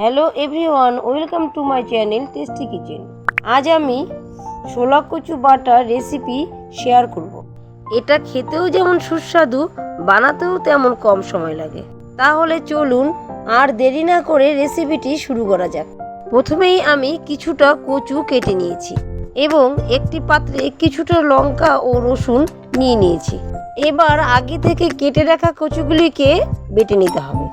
Hello everyone, welcome to my channel tasty kitchen. আজ আমি ছোলা কচু বাটার রেসিপি শেয়ার করব। এটা খেতেও যেমন সুস্বাদু, বানাতেও তেমন কম সময় লাগে। তাহলে চলুন আর দেরি না করে রেসিপিটি শুরু করা যাক। প্রথমেই আমি কিছুটা কচু কেটে নিয়েছি এবং একটি পাত্রে কিছুটা লঙ্কা ও রসুন নিয়ে নিয়েছি। এবার আগে থেকে কেটে রাখা কচুগুলিকে বেটে নিতে হবে।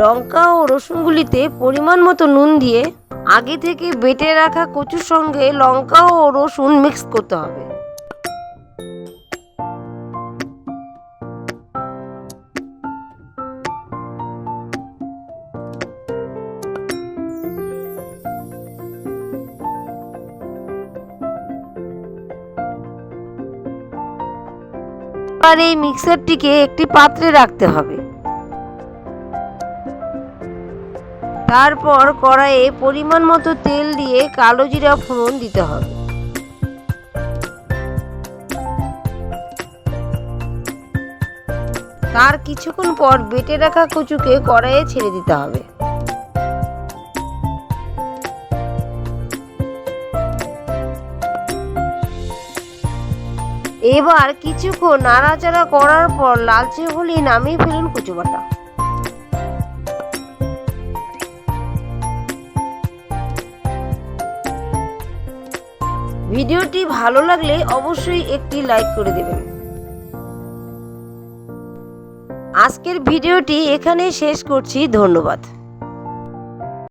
লঙ্কা ও রসুনগুলিতে পরিমাণ মতো নুন দিয়ে আগে থেকে বেটে রাখা কচুর সঙ্গে লঙ্কা ও রসুন মিক্স করতে হবে। এবার এই মিক্সারটিকে একটি পাত্রে রাখতে হবে। তারপর কড়াইয়ে পরিমাণ মতো তেল দিয়ে কালো জিরা ফোড়ন দিতে হবে। তার কিছুক্ষণ পর বেটে রাখা কচুকে কড়াইয়ে ছেড়ে দিতে হবে। এবার কিছুক্ষণ নাড়াচাড়া করার পর লালচে হলে নামিয়ে ফেলুন কচু বাটা ভিডিওটি ভালো লাগলে অবশ্যই একটি লাইক করে দেবেন। আজকের ভিডিওটি এখানে শেষ করছি ধন্যবাদ।